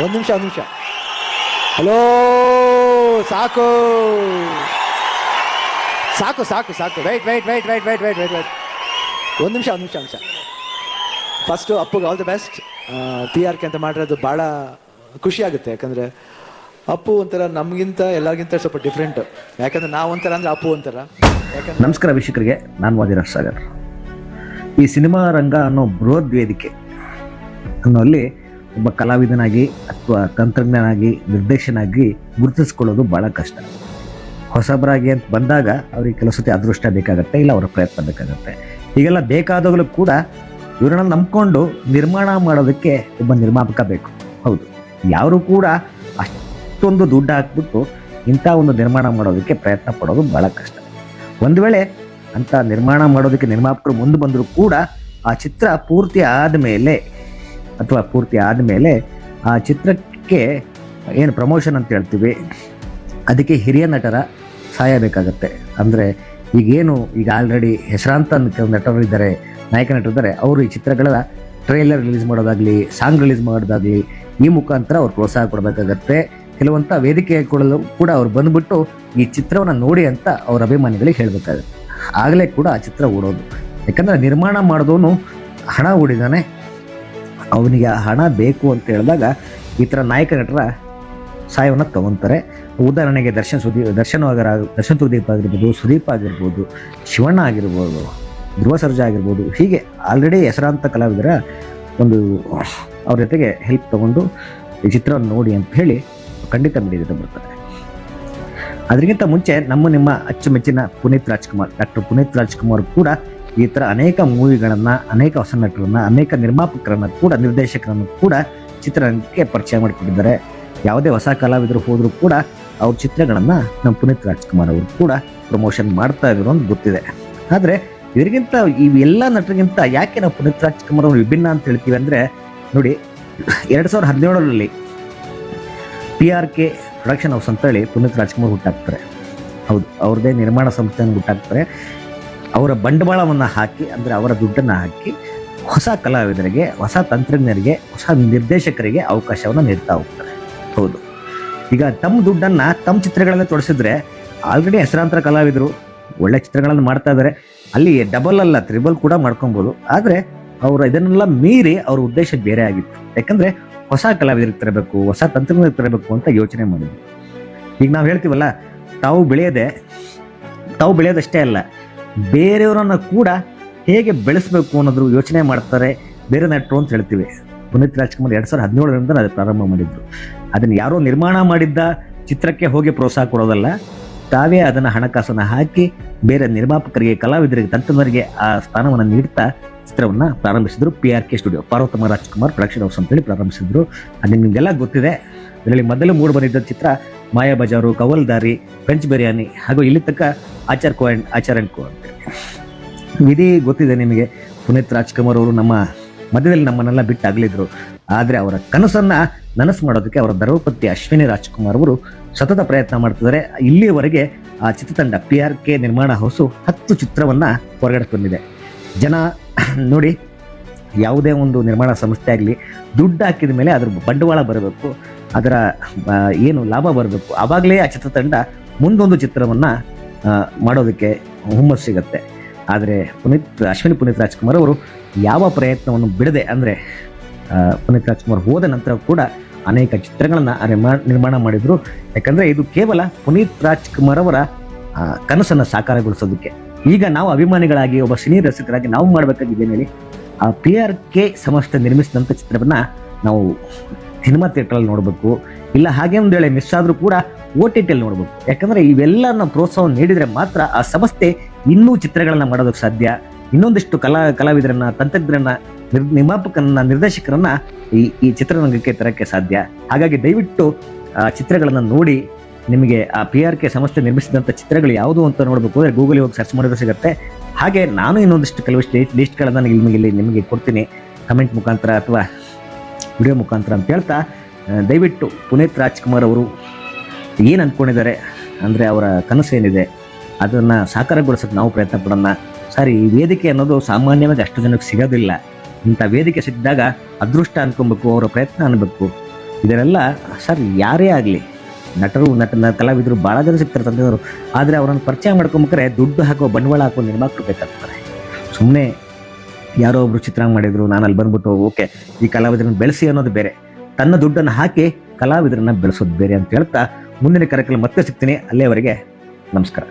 ಒಂದು ನಿಮಿಷ ಒಂದು ನಿಮಿಷ. ಹಲೋ, ಸಾಕು. ಸಾಕು ಸಾಕು ಸಾಕು. Wait wait wait wait wait wait wait wait ಒಂದು ನಿಮಿಷ ಒಂದು ನಿಮಿಷ ನಿಮಿಷ. ಫಸ್ಟು ಅಪ್ಪುಗೆ all the best T R K ಅಂತ ಮಾಡಿರೋದು ಭಾಳ ಖುಷಿಯಾಗುತ್ತೆ ಯಾಕಂದರೆ ಅಪ್ಪು ಒಂಥರ ನಮಗಿಂತ ಎಲ್ಲರಿಗಿಂತ ಸ್ವಲ್ಪ ಡಿಫ್ರೆಂಟ್ ಯಾಕಂದ್ರೆ ನಾವು ಒಂಥರ ಅಂದರೆ ಅಪ್ಪು ಒಂಥರ. ಯಾಕಂದ್ರೆ ನಮಸ್ಕಾರ ವೀಕ್ಷಕರಿಗೆ. ನಾನು ವಾದಿರಾಜ್ ಸಾಗರ್. ಈ ಸಿನಿಮಾ ರಂಗ ಅನ್ನೋ ಬೃಹದ್ ವೇದಿಕೆ ಅನ್ನೋಲ್ಲಿ ಒಬ್ಬ ಕಲಾವಿದನಾಗಿ ಅಥವಾ ತಂತ್ರಜ್ಞನಾಗಿ, ನಿರ್ದೇಶನಾಗಿ ಗುರುತಿಸ್ಕೊಳ್ಳೋದು ಭಾಳ ಕಷ್ಟ. ಹೊಸಬರಾಗಿ ಅಂತ ಬಂದಾಗ ಅವ್ರಿಗೆ ಕೆಲವು ಸತಿ ಅದೃಷ್ಟ ಬೇಕಾಗತ್ತೆ, ಇಲ್ಲ ಅವರ ಪ್ರಯತ್ನ ಬೇಕಾಗತ್ತೆ. ಹೀಗೆಲ್ಲ ಬೇಕಾದಾಗಲೂ ಕೂಡ ಇವರನ್ನ ನಂಬಿಕೊಂಡು ನಿರ್ಮಾಣ ಮಾಡೋದಕ್ಕೆ ಒಬ್ಬ ನಿರ್ಮಾಪಕ ಬೇಕು. ಹೌದು. ಯಾರು ಕೂಡ ಅಷ್ಟೊಂದು ದುಡ್ಡು ಹಾಕ್ಬಿಟ್ಟು ಇಂಥ ಒಂದು ನಿರ್ಮಾಣ ಮಾಡೋದಕ್ಕೆ ಪ್ರಯತ್ನ ಪಡೋದು ಭಾಳ ಕಷ್ಟ. ಒಂದು ವೇಳೆ ಅಂಥ ನಿರ್ಮಾಣ ಮಾಡೋದಕ್ಕೆ ನಿರ್ಮಾಪಕರು ಮುಂದೆ ಬಂದರೂ ಕೂಡ ಆ ಚಿತ್ರ ಪೂರ್ತಿ ಆದಮೇಲೆ ಅಥವಾ ಪೂರ್ತಿ ಆದಮೇಲೆ ಆ ಚಿತ್ರಕ್ಕೆ ಏನು ಪ್ರಮೋಷನ್ ಅಂತ ಹೇಳ್ತೀವಿ, ಅದಕ್ಕೆ ಹಿರಿಯ ನಟರ ಸಹಾಯ ಬೇಕಾಗುತ್ತೆ. ಅಂದರೆ ಈಗೇನು ಈಗ ಆಲ್ರೆಡಿ ಹೆಸರಾಂತ ನಟರು ಇದ್ದಾರೆ, ನಾಯಕ ನಟರು ಇದ್ದಾರೆ, ಅವರು ಈ ಚಿತ್ರಗಳ ಟ್ರೈಲರ್ ರಿಲೀಸ್ ಮಾಡೋದಾಗಲಿ ಸಾಂಗ್ ರಿಲೀಸ್ ಮಾಡೋದಾಗಲಿ, ಈ ಮುಖಾಂತರ ಅವ್ರು ಪ್ರೋತ್ಸಾಹ ಕೊಡಬೇಕಾಗತ್ತೆ. ಕೆಲವಂಥ ವೇದಿಕೆ ಕೊಡಲು ಕೂಡ ಅವ್ರು ಬಂದುಬಿಟ್ಟು ಈ ಚಿತ್ರವನ್ನು ನೋಡಿ ಅಂತ ಅವ್ರ ಅಭಿಮಾನಿಗಳಿಗೆ ಹೇಳಬೇಕಾಗುತ್ತೆ. ಆಗಲೇ ಕೂಡ ಆ ಚಿತ್ರ ಓಡೋದು. ಯಾಕಂದರೆ ನಿರ್ಮಾಣ ಮಾಡಿದವನು ಹಣ ಹೂಡಿದಾನೆ ಅವನಿಗೆ ಹಣ ಬೇಕು ಅಂತ ಹೇಳಿದಾಗ ಈ ಥರ ನಾಯಕ ನಟರ ಸಹಾಯವನ್ನು ತಗೊತಾರೆ. ಉದಾಹರಣೆಗೆ ದರ್ಶನ್ ಸುದೀಪ್ ದರ್ಶನ್ ಆಗರ ದರ್ಶನ್ ಸುದೀಪ್ ಆಗಿರ್ಬೋದು ಸುದೀಪ್ ಆಗಿರ್ಬೋದು, ಶಿವಣ್ಣ ಆಗಿರ್ಬೋದು, ಧ್ರುವ ಸರ್ಜಾ ಆಗಿರ್ಬೋದು, ಹೀಗೆ ಆಲ್ರೆಡಿ ಹೆಸರಾಂತ ಕಲಾವಿದರ ಒಂದು ಅವ್ರ ಜೊತೆಗೆ ಹೆಲ್ಪ್ ತಗೊಂಡು ಈ ಚಿತ್ರವನ್ನು ನೋಡಿ ಅಂತ ಹೇಳಿ ಖಂಡಿತ ಮಿಡಿದ ಬರ್ತಾರೆ ಅದಕ್ಕಿಂತ ಮುಂಚೆ ನಮ್ಮ ನಿಮ್ಮ ಅಚ್ಚುಮೆಚ್ಚಿನ ಪುನೀತ್ ರಾಜ್ಕುಮಾರ್, ಡಾಕ್ಟರ್ ಪುನೀತ್ ರಾಜ್ಕುಮಾರ್ ಕೂಡ ಈ ಥರ ಅನೇಕ ಮೂವಿಗಳನ್ನು, ಅನೇಕ ಹೊಸ ನಟರನ್ನ, ಅನೇಕ ನಿರ್ಮಾಪಕರನ್ನ ಕೂಡ, ನಿರ್ದೇಶಕರನ್ನು ಕೂಡ ಚಿತ್ರರಂಗಕ್ಕೆ ಪರಿಚಯ ಮಾಡಿಕೊಟ್ಟಿದ್ದಾರೆ. ಯಾವುದೇ ಹೊಸ ಕಲಾವಿದರು ಹೋದರೂ ಕೂಡ ಅವ್ರ ಚಿತ್ರಗಳನ್ನು ನಮ್ಮ ಪುನೀತ್ ರಾಜ್ಕುಮಾರ್ ಅವರು ಕೂಡ ಪ್ರಮೋಷನ್ ಮಾಡ್ತಾ ಇದ್ರು ಅಂತ ಗೊತ್ತಿದೆ. ಆದರೆ ಇವರಿಗಿಂತ ಇವೆಲ್ಲ ನಟರಿಗಿಂತ ಯಾಕೆ ನಾವು ಪುನೀತ್ ರಾಜ್ಕುಮಾರ್ ಅವರು ವಿಭಿನ್ನ ಅಂತ ಹೇಳ್ತೀವಿ ಅಂದರೆ, ನೋಡಿ, ಎರಡು ಸಾವಿರದ ಹದಿನೇಳರಲ್ಲಿ P R K production house ಅಂತ ಹೇಳಿ ಪುನೀತ್ ರಾಜ್ಕುಮಾರ್ ಹುಟ್ಟಾಕ್ತಾರೆ. ಹೌದು, ಅವ್ರದ್ದೇ ನಿರ್ಮಾಣ ಸಂಸ್ಥೆಯನ್ನು ಹುಟ್ಟಾಕ್ತಾರೆ. ಅವರ ಬಂಡವಾಳವನ್ನು ಹಾಕಿ, ಅಂದರೆ ಅವರ ದುಡ್ಡನ್ನು ಹಾಕಿ ಹೊಸ ಕಲಾವಿದರಿಗೆ, ಹೊಸ ತಂತ್ರಜ್ಞರಿಗೆ, ಹೊಸ ನಿರ್ದೇಶಕರಿಗೆ ಅವಕಾಶವನ್ನು ನೀಡ್ತಾ ಹೋಗ್ತಾರೆ. ಹೌದು. ಈಗ ತಮ್ಮ ದುಡ್ಡನ್ನು ತಮ್ಮ ಚಿತ್ರಗಳನ್ನು ತೊಡಸಿದ್ರೆ ಆಲ್ರೆಡಿ ಹೆಸರಾಂತರ ಕಲಾವಿದರು, ಒಳ್ಳೆ ಚಿತ್ರಗಳನ್ನು ಮಾಡ್ತಾ ಇದ್ದಾರೆ ಅಲ್ಲಿ ಡಬಲ್ ಅಲ್ಲ ತ್ರಿಬಲ್ ಕೂಡ ಮಾಡ್ಕೊಬೋದು. ಆದರೆ ಅವರು ಇದನ್ನೆಲ್ಲ ಮೀರಿ ಅವ್ರ ಉದ್ದೇಶ ಬೇರೆ ಆಗಿತ್ತು. ಯಾಕಂದರೆ ಹೊಸ ಕಲಾವಿದರಿಗೆ ತರಬೇಕು, ಹೊಸ ತಂತ್ರಜ್ಞರಿಗೆ ತರಬೇಕು ಅಂತ ಯೋಚನೆ ಮಾಡಿದ್ವಿ ಈಗ ನಾವು ಹೇಳ್ತೀವಲ್ಲ, ತಾವು ಬೆಳೆಯದೆ, ತಾವು ಬೆಳೆಯೋದಷ್ಟೇ ಅಲ್ಲ ಬೇರೆಯವರನ್ನು ಕೂಡ ಹೇಗೆ ಬೆಳೆಸಬೇಕು ಅನ್ನೋದ್ರ ಯೋಚನೆ ಮಾಡ್ತಾರೆ ಬೇರೆ ನಟರು ಅಂತ ಹೇಳ್ತೀವಿ. ಪುನೀತ್ ರಾಜ್ಕುಮಾರ್ ಎರಡು ಸಾವಿರದ ಹದಿನೇಳರಿಂದ ಅದು ಪ್ರಾರಂಭ ಮಾಡಿದ್ರು. ಅದನ್ನು ಯಾರೋ ನಿರ್ಮಾಣ ಮಾಡಿದ್ದ ಚಿತ್ರಕ್ಕೆ ಹೋಗಿ ಪ್ರೋತ್ಸಾಹ ಕೊಡೋದಲ್ಲ, ತಾವೇ ಅದನ್ನು ಹಣಕಾಸನ್ನು ಹಾಕಿ ಬೇರೆ ನಿರ್ಮಾಪಕರಿಗೆ, ಕಲಾವಿದರಿಗೆ, ತಂತ್ರಜ್ಞರಿಗೆ ಆ ಸ್ಥಾನವನ್ನು ನೀಡ್ತಾ ಚಿತ್ರವನ್ನು ಪ್ರಾರಂಭಿಸಿದ್ರು P R K studio Parvathamma Rajkumar production house ಅಂತೇಳಿ ಪ್ರಾರಂಭಿಸಿದ್ರು. ಅದು ನಿಮಗೆಲ್ಲ ಗೊತ್ತಿದೆ. ಅದರಲ್ಲಿ ಮೊದಲು ಮೂಡಿ ಬಂದಿದ್ದ ಚಿತ್ರ ಮಾಯಾ ಬಜಾರು, ಕವಲ್ದಾರಿ ಫ್ರೆಂಚ್ ಬಿರಿಯಾನಿ ಹಾಗೂ ಇಲ್ಲಿ ತನಕ Achar co and Achar co ಅಂತ ವಿಧಿ ಗೊತ್ತಿದೆ ನಿಮಗೆ. ಪುನೀತ್ ರಾಜ್ಕುಮಾರ್ ಅವರು ನಮ್ಮ ಮಧ್ಯದಲ್ಲಿ ನಮ್ಮನ್ನೆಲ್ಲ ಬಿಟ್ಟು ಅಗಲಿದ್ರು ಆದರೆ ಅವರ ಕನಸನ್ನು ನನಸು ಮಾಡೋದಕ್ಕೆ ಅವರ ಧರ್ಮಪತಿ ಅಶ್ವಿನಿ ರಾಜ್ಕುಮಾರ್ ಅವರು ಸತತ ಪ್ರಯತ್ನ ಮಾಡ್ತಿದ್ದಾರೆ. ಇಲ್ಲಿಯವರೆಗೆ ಆ ಚಿತ್ರತಂಡ ಪಿ ಆರ್ ಕೆ ನಿರ್ಮಾಣ ಹೌಸು ಹತ್ತು ಚಿತ್ರವನ್ನು ಹೊರಗಡೆ ತಂದಿದೆ. ಜನ ನೋಡಿ, ಯಾವುದೇ ಒಂದು ನಿರ್ಮಾಣ ಸಂಸ್ಥೆ ಆಗಲಿ, ದುಡ್ಡು ಹಾಕಿದ ಮೇಲೆ ಅದ್ರ ಬಂಡವಾಳ ಬರಬೇಕು, ಅದರ ಏನು ಲಾಭ ಬರಬೇಕು. ಆವಾಗಲೇ ಆ ಚಿತ್ರತಂಡ ಮುಂದೊಂದು ಚಿತ್ರವನ್ನ ಮಾಡೋದಕ್ಕೆ ಹುಮ್ಮಸ್ಸು ಸಿಗುತ್ತೆ. ಆದರೆ ಪುನೀತ್ ಅಶ್ವಿನಿ ಪುನೀತ್ ರಾಜ್ಕುಮಾರ್ ಅವರು ಯಾವ ಪ್ರಯತ್ನವನ್ನು ಬಿಡದೆ ಅಂದರೆ ಪುನೀತ್ ರಾಜ್ಕುಮಾರ್ ಹೋದ ನಂತರ ಕೂಡ ಅನೇಕ ಚಿತ್ರಗಳನ್ನು ನಿರ್ಮಾಣ ಮಾಡಿದರು. ಯಾಕಂದರೆ ಇದು ಕೇವಲ ಪುನೀತ್ ರಾಜ್ಕುಮಾರ್ ಅವರ ಕನಸನ್ನು ಸಾಕಾರಗೊಳಿಸೋದಕ್ಕೆ. ಈಗ ನಾವು ಅಭಿಮಾನಿಗಳಾಗಿ, ಒಬ್ಬ ಸಿನಿ ರಸಿಕರಾಗಿ ನಾವು ಮಾಡಬೇಕಾಗಿದೆ ಹೇಳಿ, ಆ ಪಿ ಆರ್ ಕೆ ಸಂಸ್ಥೆ ನಿರ್ಮಿಸಿದಂಥ ಚಿತ್ರವನ್ನು ನಾವು ಸಿನಿಮಾ ಥಿಯೇಟ್ರಲ್ಲಿ ನೋಡಬೇಕು. ಇಲ್ಲ ಹಾಗೆ ಒಂದು ವೇಳೆ ಮಿಸ್ ಆದರೂ ಕೂಡ ಓ ಟಿ ಟಿಯಲ್ಲಿ ನೋಡಬೇಕು ಯಾಕಂದರೆ ಇವೆಲ್ಲನ ಪ್ರೋತ್ಸಾಹ ನೀಡಿದರೆ ಮಾತ್ರ ಆ ಸಂಸ್ಥೆ ಇನ್ನೂ ಚಿತ್ರಗಳನ್ನು ಮಾಡೋದಕ್ಕೆ ಸಾಧ್ಯ. ಇನ್ನೊಂದಿಷ್ಟು ಕಲಾ ಕಲಾವಿದರನ್ನ, ತಂತ್ರಜ್ಞರನ್ನ ನಿರ್ ನಿರ್ಮಾಪಕರನ್ನ, ನಿರ್ದೇಶಕರನ್ನ ಈ ಈ ಚಿತ್ರರಂಗಕ್ಕೆ ತರಕ್ಕೆ ಸಾಧ್ಯ. ಹಾಗಾಗಿ ದಯವಿಟ್ಟು ಆ ಚಿತ್ರಗಳನ್ನು ನೋಡಿ, ನಿಮಗೆ ಆ ಪಿ ಆರ್ ಕೆ ಸಂಸ್ಥೆ ನಿರ್ಮಿಸಿದಂಥ ಚಿತ್ರಗಳು ಯಾವುದು ಅಂತ ನೋಡಬೇಕು ಅಂದರೆ ಗೂಗಲ್ ಹೋಗಿ ಸರ್ಚ್ ಮಾಡಿದ್ರೆ ಸಿಗುತ್ತೆ. ಹಾಗೆ ನಾನು ಇನ್ನೊಂದಿಷ್ಟು ಕೆಲವಷ್ಟು ಲಿಸ್ಟ್ಗಳನ್ನು ನಿಮಗೆ ಇಲ್ಲಿ ನಿಮಗೆ ಕೊಡ್ತೀನಿ. ಕಮೆಂಟ್ ಮುಖಾಂತರ ಅಥವಾ ವಿಡಿಯೋ ಮುಖಾಂತರ ಅಂತ ಹೇಳ್ತಾ ದಯವಿಟ್ಟು ಪುನೀತ್ ರಾಜ್ಕುಮಾರ್ ಅವರು ಏನು ಅಂದ್ಕೊಂಡಿದ್ದಾರೆ ಅಂದರೆ ಅವರ ಕನಸು ಏನಿದೆ? ಅದನ್ನು ಸಾಕಾರಗೊಳಿಸೋಕೆ ನಾವು ಪ್ರಯತ್ನ ಪಡೋಣ. ಸರ್, ಈ ವೇದಿಕೆ ಅನ್ನೋದು ಸಾಮಾನ್ಯವಾಗಿ ಅಷ್ಟು ಜನಕ್ಕೆ ಸಿಗೋದಿಲ್ಲ. ಇಂಥ ವೇದಿಕೆ ಸಿಕ್ಕಿದಾಗ ಅದೃಷ್ಟ ಅನ್ಕೊಬೇಕು, ಅವರ ಪ್ರಯತ್ನ ಅನ್ಬೇಕು. ಇದನ್ನೆಲ್ಲ ಸರ್, ಯಾರೇ ಆಗಲಿ, ನಟರು, ನಟನ, ಕಲಾವಿದರು ಭಾಳ ಜನ ಸಿಗ್ತಾರೆ ತಂದೆಯವರು. ಆದರೆ ಅವರನ್ನು ಪರಿಚಯ ಮಾಡ್ಕೊಂಬೇಕಾರೆ ದುಡ್ಡು ಹಾಕೋ ಬಂಡವಾಳ ಹಾಕೋ ನಿರ್ಮಾಪಕರು ಬೇಕಾಗ್ತಾರೆ. ಸುಮ್ಮನೆ ಯಾರೋ ಒಬ್ರು ಚಿತ್ರ ಮಾಡಿದ್ರು, ನಾನು ಅಲ್ಲಿ ಬಂದ್ಬಿಟ್ಟು, ಓಕೆ, ಈ ಕಲಾವಿದರನ್ನ ಬೆಳೆಸಿ ಅನ್ನೋದು ಬೇರೆ. ತನ್ನ ದುಡ್ಡನ್ನು ಹಾಕಿ ಕಲಾವಿದರನ್ನ ಬೆಳೆಸೋದು ಬೇರೆ ಅಂತ ಹೇಳ್ತಾ ಮುಂದಿನ ಕಾರ್ಯಕ್ರಮ ಮತ್ತೆ ಸಿಗ್ತೀನಿ. ಅಲ್ಲಿಯವರೆಗೆ ನಮಸ್ಕಾರ.